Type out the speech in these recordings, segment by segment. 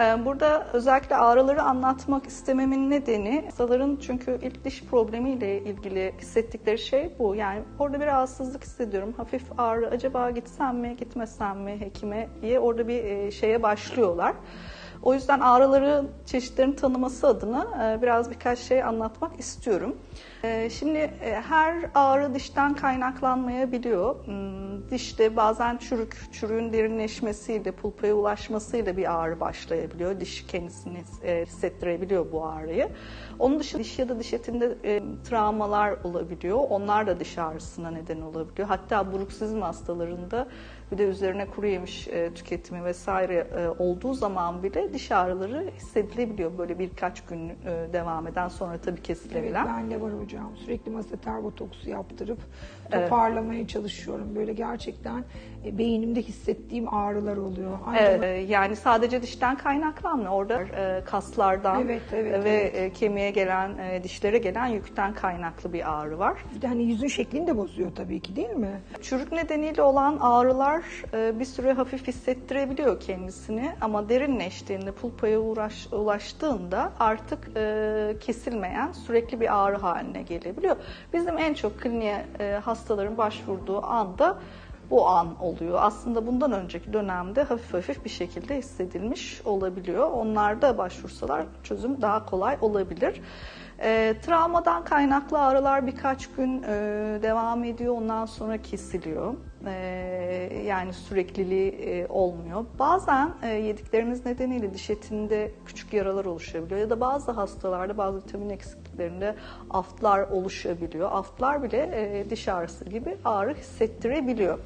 Ee, Burada özellikle ağrıları anlatmak istememin nedeni hastaların çünkü ilk diş problemiyle ilgili hissettikleri şey bu. Yani orada bir rahatsızlık hissediyorum. Hafif ağrı acaba gitsem mi gitmesem mi hekime diye orada bir e, şeye başlıyorlar. O yüzden ağrıları çeşitlerini tanıması adına e, biraz birkaç şey anlatmak istiyorum. E, Şimdi e, her ağrı dişten kaynaklanmayabiliyor. Hmm, Dişte bazen çürük, çürüğün derinleşmesiyle, pulpaya ulaşmasıyla bir ağrı başlayabiliyor. Diş kendisini hissettirebiliyor bu ağrıyı. Onun dışında diş ya da diş etinde travmalar olabiliyor. Onlar da diş ağrısına neden olabiliyor. Hatta bruksizm hastalarında bir de üzerine kuru yemiş tüketimi vesaire olduğu zaman bile diş ağrıları hissedilebiliyor. Böyle birkaç gün e, devam eden sonra tabii Evet kesilebilen. ben de var hocam. Sürekli maseter botoksu yaptırıp toparlamaya çalışıyorum. Böyle gerçekten e, beynimde hissettiğim ağrılar oluyor. Ancak Evet, e, yani sadece dişten kaynaklanmıyor. Orada kaslardan Evet, evet, ve evet. kemiğe gelen, dişlere gelen yükten kaynaklı bir ağrı var. bir de hani yüzün şeklini de bozuyor tabii ki değil mi? Çürük nedeniyle olan ağrılar bir süre hafif hissettirebiliyor kendisini ama derinleştiğinde, pulpaya uğraş, ulaştığında artık e, kesilmeyen sürekli bir ağrı haline gelebiliyor. Bizim en çok kliniğe e, hastaların başvurduğu anda bu an oluyor. Aslında bundan önceki dönemde hafif hafif bir şekilde hissedilmiş olabiliyor. Onlarda başvursalar çözüm daha kolay olabilir. E, travmadan kaynaklı ağrılar birkaç gün e, devam ediyor, ondan sonra kesiliyor. E, yani sürekliliği e, olmuyor. Bazen e, yediklerimiz nedeniyle diş etinde küçük yaralar oluşabiliyor ya da bazı hastalarda bazı vitamin eksikliklerinde aftlar oluşabiliyor. Aftlar bile e, diş ağrısı gibi ağrı hissettirebiliyor.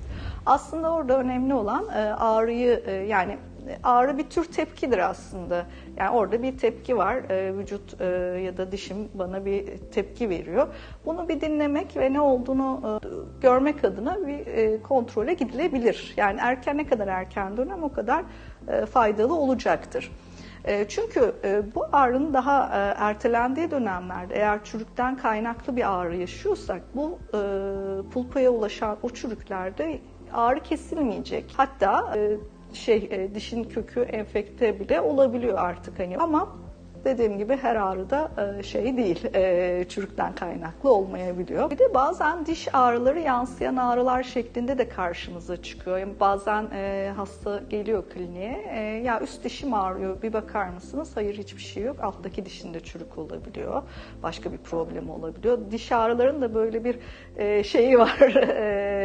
Aslında orada önemli olan e, ağrıyı e, yani ağrı bir tür tepkidir aslında. Yani orada bir tepki var. Ee, vücut e, ya da dişim bana bir tepki veriyor. Bunu bir dinlemek ve ne olduğunu e, görmek adına bir e, kontrole gidilebilir. Yani erken ne kadar erken dönem o kadar e, faydalı olacaktır. E, Çünkü e, bu ağrının daha e, ertelendiği dönemlerde eğer çürükten kaynaklı bir ağrı yaşıyorsak bu e, pulpaya ulaşan o çürüklerde ağrı kesilmeyecek. Hatta e, şey e, dişin kökü enfekte bile olabiliyor artık hani ama dediğim gibi her ağrıda e, şey değil e, çürükten kaynaklı olmayabiliyor. Bir de bazen diş ağrıları yansıyan ağrılar şeklinde de karşımıza çıkıyor. Yani bazen e, hasta geliyor kliniğe ya üst dişim ağrıyor bir bakar mısınız? Hayır hiçbir şey yok. Alttaki dişinde çürük olabiliyor. Başka bir problem olabiliyor. Diş ağrılarının da böyle bir şeyi var.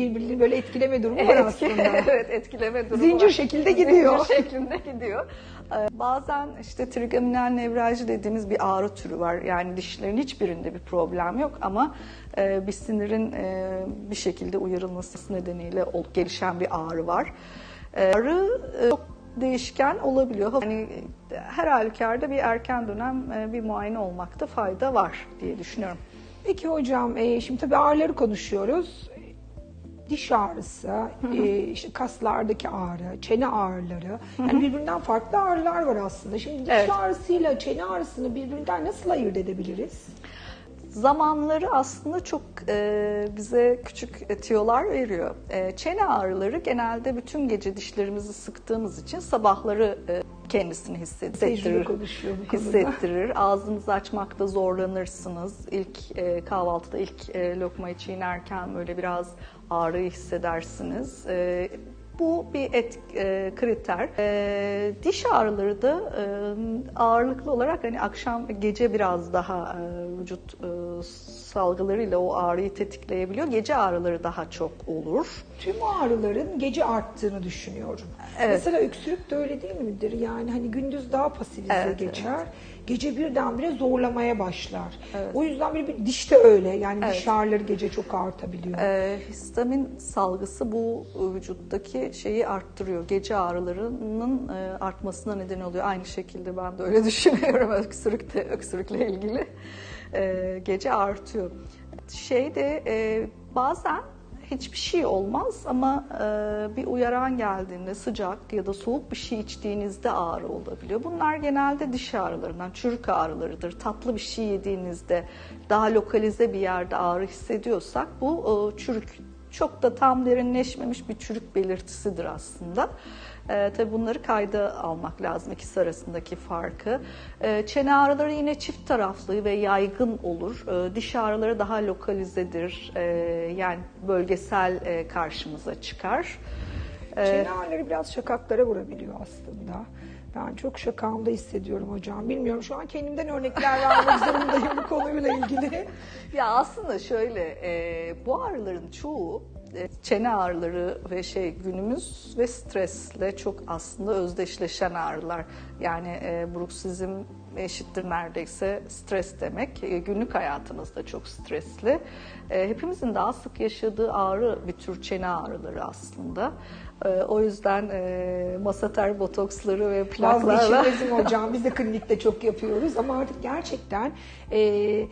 Birbirini böyle etkileme durumu var aslında. evet etkileme durumu Zincir var. şekilde gidiyor. Zincir şeklinde gidiyor. Ee, Bazen işte trigeminal nevralji dediğimiz bir ağrı türü var. Yani dişlerin hiçbirinde bir problem yok ama e, bir sinirin e, bir şekilde uyarılması nedeniyle gelişen bir ağrı var. E, Ağrı çok değişken olabiliyor. Yani her halükarda bir erken dönem bir muayene olmakta fayda var diye düşünüyorum. Peki hocam şimdi tabii ağrıları konuşuyoruz. Diş ağrısı, e, işte kaslardaki ağrı, çene ağrıları. Yani birbirinden farklı ağrılar var aslında. Şimdi diş Evet. ağrısıyla çene ağrısını birbirinden nasıl ayırt edebiliriz? Zamanları aslında çok e, bize küçük tiyolar veriyor. E, çene ağrıları genelde bütün gece dişlerimizi sıktığımız için sabahları e, kendisini hissettirir. Hissettirir. Ağzınızı açmakta zorlanırsınız. İlk e, kahvaltıda ilk e, lokmayı çiğnerken böyle biraz ağrıyı hissedersiniz. E, bu bir et, e, kriter. E, diş ağrıları da e, ağırlıklı olarak hani akşam gece biraz daha e, vücut e, salgılarıyla o ağrıyı tetikleyebiliyor. Gece ağrıları daha çok olur. Tüm ağrıların gece arttığını düşünüyorum. Evet. Mesela öksürük de öyle değil midir? Yani hani gündüz daha pasifize Evet, geçer. Gece birdenbire zorlamaya başlar. O yüzden bir, bir dişte öyle. Yani diş ağrıları gece çok artabiliyor. E, histamin salgısı bu vücuttaki şeyi arttırıyor. Gece ağrılarının e, artmasına neden oluyor. Aynı şekilde ben de öyle düşünüyorum öksürük de, öksürükle ilgili. E, gece artıyor. Şey de e, bazen hiçbir şey olmaz ama e, bir uyaran geldiğinde sıcak ya da soğuk bir şey içtiğinizde ağrı olabiliyor. Bunlar genelde diş ağrılarından, çürük ağrılarıdır. Tatlı bir şey yediğinizde daha lokalize bir yerde ağrı hissediyorsak bu e, çürük çok da tam derinleşmemiş bir çürük belirtisidir aslında. E, tabii bunları kayda almak lazım ikisi arasındaki farkı. E, çene ağrıları yine çift taraflı ve yaygın olur. E, diş ağrıları daha lokalizedir. E, yani bölgesel e, karşımıza çıkar. Çene ağrıları biraz şakaklara vurabiliyor aslında. Ben çok şakağımda hissediyorum hocam. Bilmiyorum şu an kendimden örnekler vermek zorundayım bu konuyla ilgili. Ya aslında şöyle, e, bu ağrıların çoğu çene ağrıları ve şey günümüz ve stresle çok aslında özdeşleşen ağrılar. Yani e, bruksizm eşittir neredeyse stres demek. E, günlük hayatınızda çok stresli. E, hepimizin daha sık yaşadığı ağrı bir tür çene ağrıları aslında. E, o yüzden e, masater botoksları ve plaklarla... Vazgeçilmezim hocam. Biz de klinikte çok yapıyoruz ama artık gerçekten e,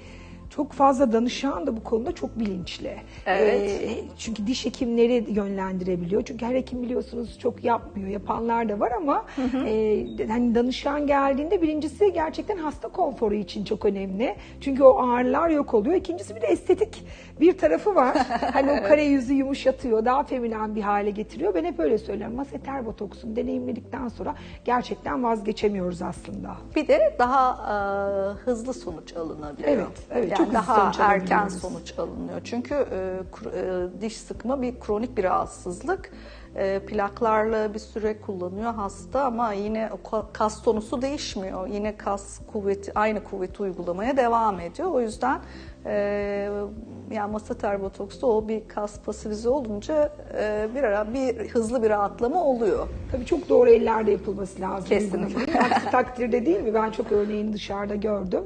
çok fazla danışan da bu konuda çok bilinçli. Evet. E, çünkü diş hekimleri yönlendirebiliyor. Çünkü her hekim biliyorsunuz çok yapmıyor. Yapanlar da var ama e, hani danışan geldiğinde birincisi gerçekten hasta konforu için çok önemli. Çünkü o ağrılar yok oluyor. İkincisi bir de estetik bir tarafı var. hani o kare yüzü yumuşatıyor, daha feminen bir hale getiriyor. Ben hep öyle söylerim. Maseter botoksunu deneyimledikten sonra gerçekten vazgeçemiyoruz aslında. Bir de daha e, hızlı sonuç alınabiliyor. Evet, evet, Yani çok daha sonuç erken sonuç alınıyor. Çünkü e, e, diş sıkma bir kronik bir rahatsızlık. E, plaklarla bir süre kullanıyor hasta ama yine kas tonusu değişmiyor. Yine kas kuvveti aynı kuvveti uygulamaya devam ediyor. O yüzden e, yani masater botoksta o bir kas pasifize olunca e, bir ara bir hızlı bir rahatlama oluyor. Tabii çok doğru ellerde yapılması lazım. Kesinlikle. Aksi takdirde değil mi? Ben çok örneğini dışarıda gördüm.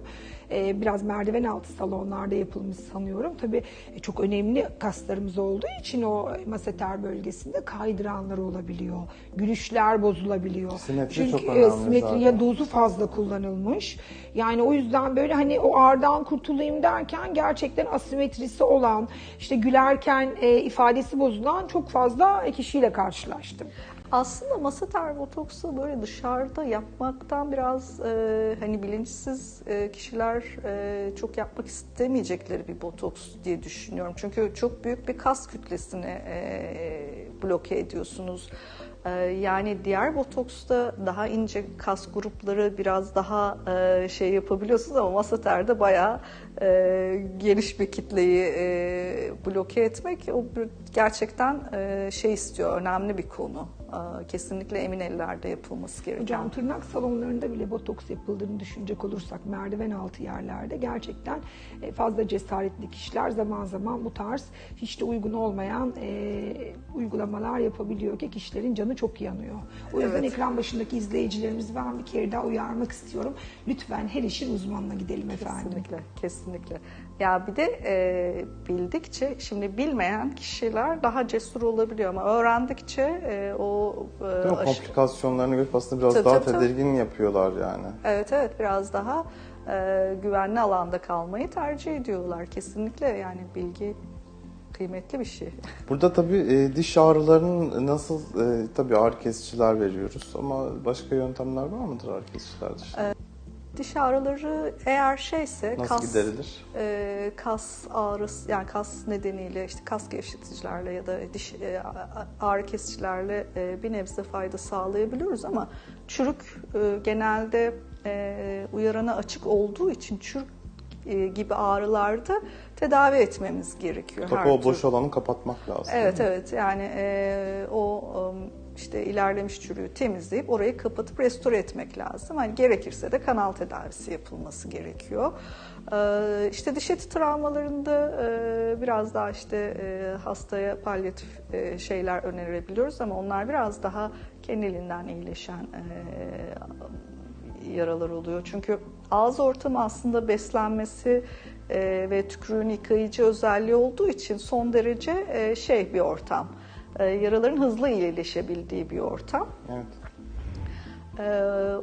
Ee, biraz merdiven altı salonlarda yapılmış sanıyorum. Tabii e, çok önemli kaslarımız olduğu için o maseter bölgesinde kaydıranlar olabiliyor. Gülüşler bozulabiliyor. Simetri Çünkü çok e, önemli simetriye zaten. dozu fazla kullanılmış. Yani o yüzden böyle hani o ağrıdan kurtulayım derken gerçekten asimetrisi olan, işte gülerken e, ifadesi bozulan çok fazla kişiyle karşılaştım. Aslında masater botoksu böyle dışarıda yapmaktan biraz e, hani bilinçsiz e, kişiler e, çok yapmak istemeyecekleri bir botoks diye düşünüyorum. Çünkü çok büyük bir kas kütlesini e, bloke ediyorsunuz. E, yani diğer botoksta daha ince kas grupları biraz daha e, şey yapabiliyorsunuz ama masaterde bayağı e, geniş bir kitleyi e, bloke etmek o gerçekten e, şey istiyor, önemli bir konu. Kesinlikle emin ellerde yapılması gereken. Hocam tırnak salonlarında bile botoks yapıldığını düşünecek olursak merdiven altı yerlerde gerçekten e, fazla cesaretli kişiler zaman zaman bu tarz hiç de uygun olmayan e, uygulamalar yapabiliyor ki kişilerin canı çok yanıyor. O yüzden Evet. ekran başındaki izleyicilerimizi ben bir kere daha uyarmak istiyorum. Lütfen her işin uzmanına gidelim efendim. Kesinlikle, kesinlikle. Ya bir de e, bildikçe, şimdi bilmeyen kişiler daha cesur olabiliyor ama öğrendikçe e, o e, Değil mi? aşı- Komplikasyonlarını görüp aslında biraz Tabii, daha tabii, tabii. tedirgin yapıyorlar yani. Evet evet biraz daha e, güvenli alanda kalmayı tercih ediyorlar. Kesinlikle yani bilgi kıymetli bir şey. Burada tabii e, diş ağrılarının nasıl, e, tabii ağrı kesiciler veriyoruz ama başka yöntemler var mıdır ağrı kesiciler dışında? Diş ağrıları eğer şeyse Nasıl kas giderilir? e, kas ağrısı yani kas nedeniyle işte kas gevşeticilerle ya da diş e, ağrı kesicilerle e, bir nebze fayda sağlayabiliyoruz ama çürük e, genelde e, uyarana açık olduğu için çürük e, gibi ağrılarda tedavi etmemiz gerekiyor. Tabii o boş alanı kapatmak lazım. Evet evet yani e, o işte ilerlemiş çürüğü temizleyip orayı kapatıp restore etmek lazım. Hani gerekirse de kanal tedavisi yapılması gerekiyor. E, işte diş eti travmalarında e, biraz daha işte e, hastaya palyatif e, şeyler önerebiliyoruz ama onlar biraz daha kendiliğinden iyileşen yaralar oluyor. Çünkü ağız ortamı aslında beslenmesi ve tükürüğün yıkayıcı özelliği olduğu için son derece şey bir ortam. E, yaraların hızlı iyileşebildiği bir ortam. Evet. Ee,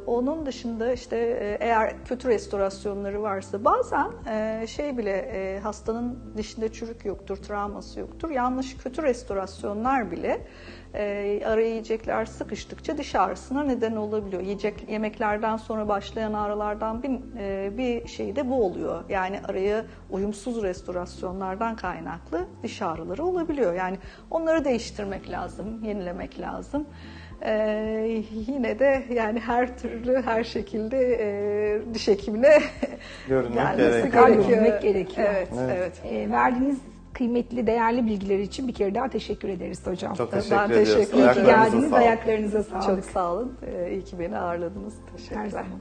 onun dışında işte e, eğer kötü restorasyonları varsa bazen e, şey bile e, hastanın dişinde çürük yoktur, travması yoktur. Yanlış kötü restorasyonlar bile e, ara yiyecekler sıkıştıkça diş ağrısına neden olabiliyor. Yiyecek yemeklerden sonra başlayan ağrılardan bir, e, bir şey de bu oluyor. Yani araya uyumsuz restorasyonlardan kaynaklı diş ağrıları olabiliyor. Yani onları değiştirmek lazım, yenilemek lazım. Ee, yine de yani her türlü her şekilde e, diş hekimine Görünmek gerekiyor. Görünmek gerekiyor. Evet, Evet. evet. E, verdiğiniz kıymetli, değerli bilgiler için bir kere daha teşekkür ederiz hocam. Çok Ben teşekkür teşekkür ediyoruz. ederim. İyi ki Ayaklarınıza geldiniz, sağlık. ayaklarınıza sağlık. Çok sağ olun. Ee, iyi ki beni ağırladınız. Her Teşekkürler. zaman.